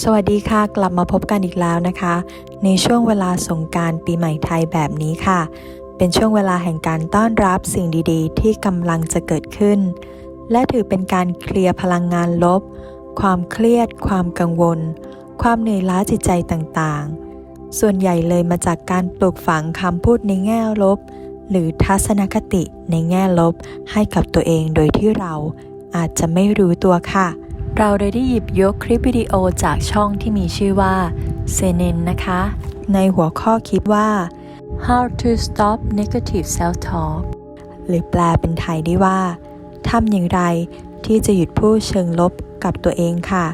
สวัสดีค่ะ กลับมาพบกันอีกแล้วนะคะ ในช่วงเวลาสงกรารปีใหม่ไทยแบบนี้ค่ะ เป็นช่วงเวลาแห่งการต้อนรับสิ่งดีๆ ที่กำลังจะเกิดขึ้น และถือเป็นการเคลียร์พลังงานลบ ความเครียด ความกังวล ความเหนื่อยล้าจิตใจต่างๆ ส่วนใหญ่เลยมาจากการปลูกฝังคำพูดในแง่ลบ หรือทัศนคติในแง่ลบให้กับตัวเองโดยที่เราอาจจะไม่รู้ตัวค่ะ เราเลยได้หยิบยกคลิปวิดีโอจากช่องที่มีชื่อว่าเซเนนนะคะ ในหัวข้อคิดว่า how to stop negative self talk หรือแปลเป็นไทยได้ว่าทำอย่างไรที่จะหยุดพูดเชิงลบกับตัวเองค่ะ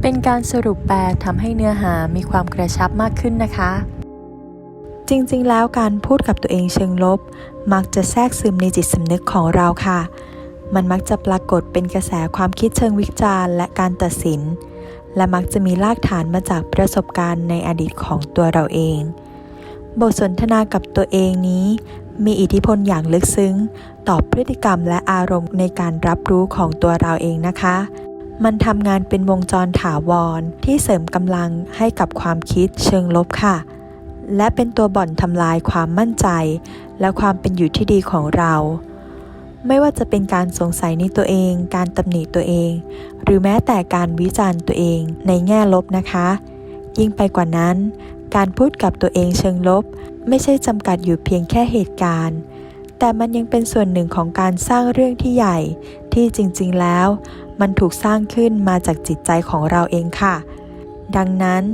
เป็นการสรุปแปลทำให้เนื้อหามีความกระชับมากขึ้นนะคะ จริงๆ แล้วการพูดกับตัวเองเชิงลบ มักจะแทรกซึมในจิตสำนึกของเราค่ะ มันมักจะปรากฏเป็นกระแสความคิดเชิงวิจารณ์และการตัดสิน และมักจะมีรากฐานมาจากประสบการณ์ในอดีตของตัวเราเอง บทสนทนากับตัวเองนี้ มีอิทธิพลอย่างลึกซึ้ง ต่อพฤติกรรมและอารมณ์ในการรับรู้ของตัวเราเองนะคะ มันทำงานเป็นวงจรถาวรที่เสริมกำลังให้กับความคิดเชิงลบค่ะ และเป็นตัวบ่อนทำลายความมั่นใจ และความเป็นอยู่ที่ดีของเรา ไม่ว่าจะเป็นการสงสัยในตัวเอง การตำหนิตัวเอง หรือแม้แต่การวิจารณ์ตัวเองในแง่ลบนะคะ ยิ่งไปกว่านั้น การพูดกับตัวเองเชิงลบ ไม่ใช่จำกัดอยู่เพียงแค่เหตุการณ์ แต่มันยังเป็นส่วนหนึ่งของการสร้างเรื่องที่ใหญ่ ที่จริงๆแล้ว มันถูกสร้างขึ้นมาจากจิตใจของเราเองค่ะ ดังนั้น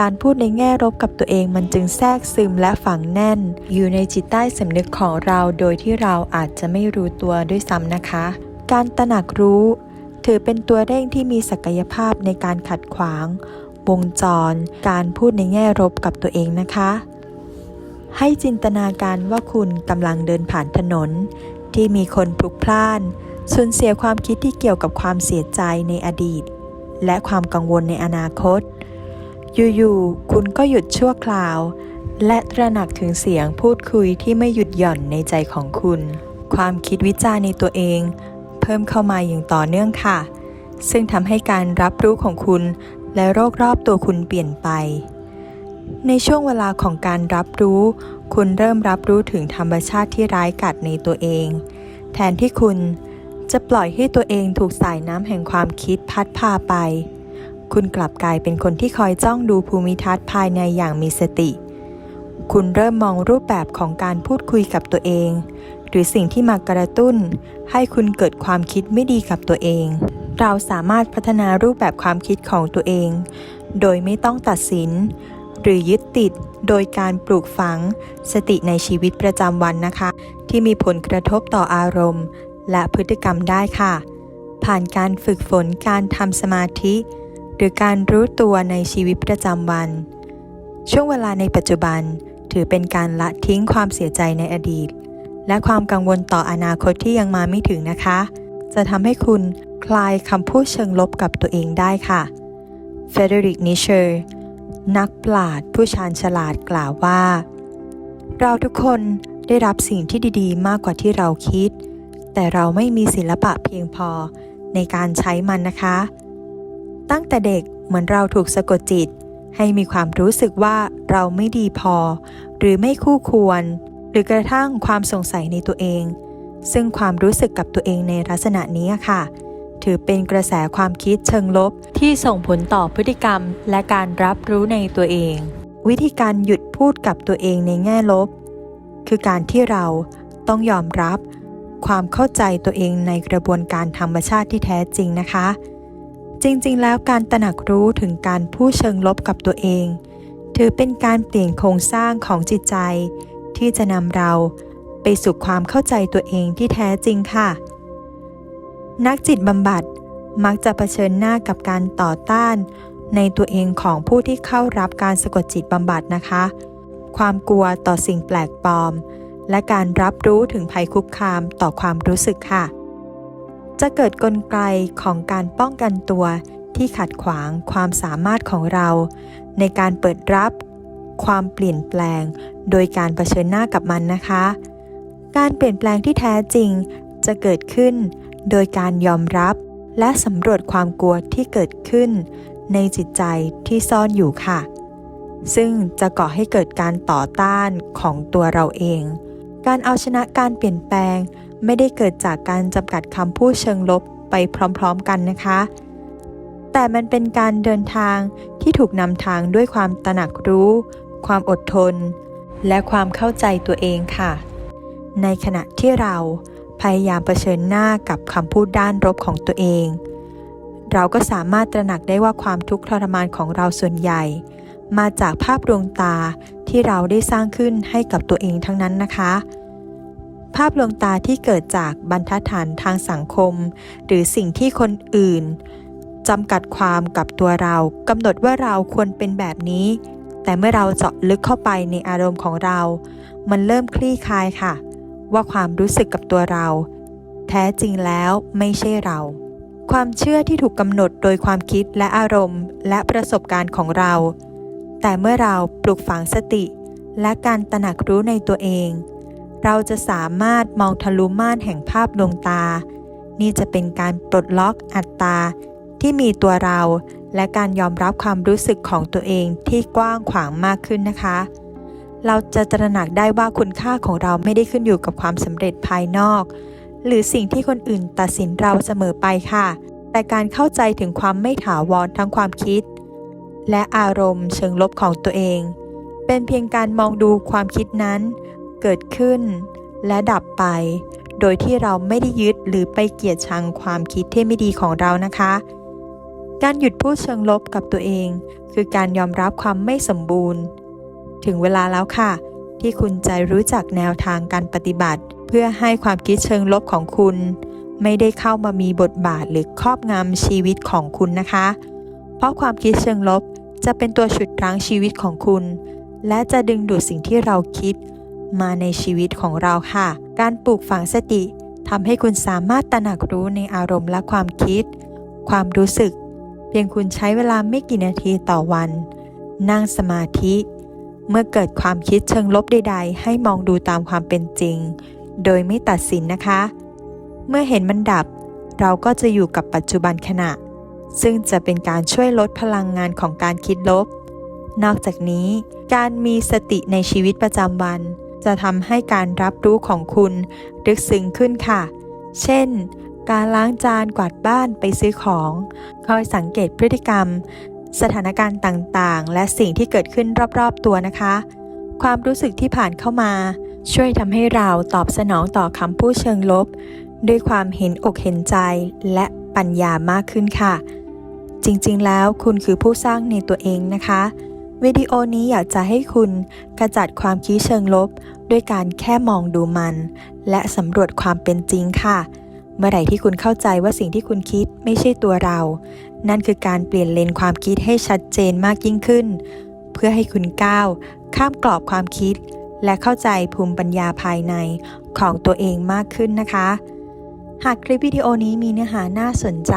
การพูดในแง่ลบกับตัวเองมันจึงแทรกซึมและฝังแน่น อยู่ในจิตใต้สำนึกของเราโดยที่เราอาจจะไม่รู้ตัวด้วยซ้ำนะคะ การตระหนักรู้ ถือเป็นตัวเร่งที่มีศักยภาพในการขัดขวาง วงจร การพูดในแง่ลบกับตัวเองนะคะ ให้จินตนาการว่าคุณกำลังเดินผ่านถนน ที่มีคนพลุกพล่านสูญเสียความคิดที่เกี่ยวกับความเสียใจในอดีต และความกังวลในอนาคต อยู่ๆ คุณก็หยุดชั่วคราว และตระหนักถึงเสียงพูดคุยที่ไม่หยุดหย่อนในใจของคุณ ความคิดวิจารณ์ในตัวเอง เพิ่มเข้ามาอย่างต่อเนื่องค่ะ ซึ่งทำให้การรับรู้ของคุณ และโรครอบตัวคุณเปลี่ยนไป ในช่วงเวลาของการรับรู้ คุณเริ่มรับรู้ถึงธรรมชาติที่ร้ายกัดในตัวเอง แทนที่คุณจะปล่อยให้ตัวเองถูกสายน้ำแห่งความคิดพัดพาไป คุณกลับกลายเป็นคนที่คอยจ้องดูภูมิทัศน์ภายในอย่างมีสติ คุณเริ่มมองรูปแบบของการพูดคุยกับตัวเอง หรือสิ่งที่มากระตุ้น ให้คุณเกิดความคิดไม่ดีกับตัวเอง เราสามารถพัฒนารูปแบบความคิดของตัวเอง โดยไม่ต้องตัดสิน หรือยึดติดโดยการปลูกฝัง สติในชีวิตประจำวันนะคะ ที่มีผลกระทบต่ออารมณ์ และพฤติกรรมได้ค่ะ ผ่านการฝึกฝนการทำสมาธิ หรือการรู้ตัวในชีวิตประจำวัน ช่วงเวลาในปัจจุบันถือเป็นการละทิ้งความเสียใจในอดีต และความกังวลต่ออนาคตที่ยังมาไม่ถึงนะคะ จะทำให้คุณคลายคำพูดเชิงลบกับตัวเองได้ค่ะเฟเดริกนิเชอร์นักปราชญ์ผู้ชาญฉลาดกล่าวว่า เราทุกคนได้รับสิ่งที่ดีๆ มากกว่าที่เราคิด แต่เราไม่มีศิลปะเพียงพอในการใช้มันนะคะ ตั้งแต่เด็กเหมือนเราถูกสะกดจิต ให้มีความรู้สึกว่าเราไม่ดีพอ หรือไม่คู่ควร หรือกระทั่งความสงสัยในตัวเอง ซึ่งความรู้สึกกับตัวเองในลักษณะนี้ค่ะ ถือเป็นกระแสความคิดเชิงลบที่ส่งผลต่อพฤติกรรม และการรับรู้ในตัวเอง วิธีการหยุดพูดกับตัวเองในแง่ลบ คือการที่เราต้องยอมรับ ความเข้าใจตัวเองในกระบวนการธรรมชาติที่แท้จริงนะคะ จริงๆ แล้วการตระหนักรู้ถึงการพูดเชิงลบกับตัวเอง ถือเป็นการเปลี่ยนโครงสร้างของจิตใจ ที่จะนำเราไปสู่ความเข้าใจตัวเองที่แท้จริงค่ะ นักจิตบำบัดมักจะเผชิญหน้ากับการต่อต้าน ในตัวเองของผู้ที่เข้ารับการสะกดจิตบำบัดนะคะ ความกลัวต่อสิ่งแปลกปลอม และการรับรู้ถึงภัยคุกคามต่อความรู้สึกค่ะ จะเกิดกลไกของการป้องกันตัวที่ขัดขวางความสามารถของเรา ในการเปิดรับความเปลี่ยนแปลง โดยการเผชิญหน้ากับมันนะคะ การเปลี่ยนแปลงที่แท้จริงจะเกิดขึ้น โดยการยอมรับและสำรวจความกลัวที่เกิดขึ้น ในจิตใจที่ซ่อนอยู่ค่ะ ซึ่งจะก่อให้เกิดการต่อต้านของตัวเราเอง การเอาชนะการเปลี่ยนแปลงไม่ได้เกิดจากการจำกัดคำพูดเชิงลบไปพร้อมๆกันนะคะ แต่มันเป็นการเดินทางที่ถูกนำทางด้วยความตระหนักรู้ ความอดทน และความเข้าใจตัวเองค่ะ ในขณะที่เราพยายามเผชิญหน้ากับคำพูดด้านลบของตัวเอง เราก็สามารถตระหนักได้ว่าความทุกข์ทรมานของเราส่วนใหญ่ มาจากภาพดวงตาที่เราได้สร้างขึ้นให้กับตัวเองทั้งนั้นนะคะ ภาพลวงตาที่เกิดจากบรรทัดฐานทางสังคม หรือสิ่งที่คนอื่นจำกัดความกับตัวเรากำหนดว่าเราควรเป็นแบบนี้ แต่เมื่อเราเจาะลึกเข้าไปในอารมณ์ของเรา มันเริ่มคลี่คลายค่ะ ว่าความรู้สึกกับตัวเรา แท้จริงแล้วไม่ใช่เรา ความเชื่อที่ถูกกำหนดโดยความคิดและอารมณ์ และประสบการณ์ของเรา แต่เมื่อเราปลูกฝังสติ และการตระหนักรู้ในตัวเอง เราจะสามารถมองทะลุม่านแห่งภาพดวงตา นี่จะเป็นการปลดล็อกอัตตาที่มีตัวเรา และการยอมรับความรู้สึกของตัวเองที่กว้างขวางมากขึ้นนะคะ เราจะตระหนักได้ว่าคุณค่าของเราไม่ได้ขึ้นอยู่กับความสำเร็จภายนอก หรือสิ่งที่คนอื่นตัดสินเราเสมอไปค่ะ แต่การเข้าใจถึงความไม่ถาวรทั้งความคิด และอารมณ์เชิงลบของตัวเอง เป็นเพียงการมองดูความคิดนั้น เกิดขึ้น และดับไป โดยที่เราไม่ได้ยึดหรือไปเกลียดชังความคิดที่ไม่ดีของเรานะคะ การหยุดพูดเชิงลบกับตัวเอง คือการยอมรับความไม่สมบูรณ์ ถึงเวลาแล้วค่ะ ที่คุณจะรู้จักแนวทางการปฏิบัติ เพื่อให้ความคิดเชิงลบของคุณ ไม่ได้เข้ามามีบทบาทหรือครอบงำชีวิตของคุณนะคะ เพราะความคิดเชิงลบจะเป็นตัวฉุดรั้งชีวิตของคุณ และจะดึงดูดสิ่งที่เราคิด มาในชีวิตของเราค่ะ การปลูกฝังสติทำให้คุณสามารถตระหนักรู้ในอารมณ์และความคิด ความรู้สึก เพียงคุณใช้เวลาไม่กี่นาทีต่อวัน นั่งสมาธิ เมื่อเกิดความคิดเชิงลบใด ๆ ให้มองดูตามความเป็นจริง โดยไม่ตัดสินนะคะ เมื่อเห็นมันดับ เราก็จะอยู่กับปัจจุบันขณะ ซึ่งจะเป็นการช่วยลดพลังงานของการคิดลบ นอกจากนี้ การมีสติในชีวิตประจำวัน จะทำให้การรับรู้ของคุณลึกซึ้งขึ้นค่ะ เช่น การล้างจานกวาดบ้านไปซื้อของ คอยสังเกตพฤติกรรม สถานการณ์ต่างๆ และสิ่งที่เกิดขึ้นรอบๆตัวนะคะ ความรู้สึกที่ผ่านเข้ามา ช่วยทำให้เราตอบสนองต่อคำพูดเชิงลบ ด้วยความเห็นอกเห็นใจและปัญญามากขึ้นค่ะ จริงๆ แล้วคุณคือผู้สร้างในตัวเองนะคะ วิดีโอนี้อยากจะให้คุณกระจัดความคิดเชิงลบ ด้วยการแค่มองดูมัน และสำรวจความเป็นจริงค่ะ เมื่อไหร่ที่คุณเข้าใจว่าสิ่งที่คุณคิดไม่ใช่ตัวเรา นั่นคือการเปลี่ยนเลนความคิดให้ชัดเจนมากยิ่งขึ้น เพื่อให้คุณก้าว ข้ามกรอบความคิด และเข้าใจภูมิปัญญาภายในของตัวเองมากขึ้นนะคะ หากคลิปวิดีโอนี้มีเนื้อหาน่าสนใจ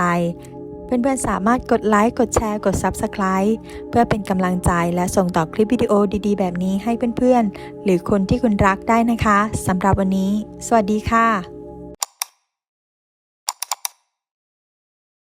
เพื่อนๆสามารถกดไลค์ กดแชร์ กด Subscribe เพื่อเป็นกำลังใจและส่งต่อคลิปวิดีโอดีๆ แบบนี้ให้เพื่อนๆ หรือคนที่คุณรักได้นะคะสำหรับวันนี้ สวัสดีค่ะ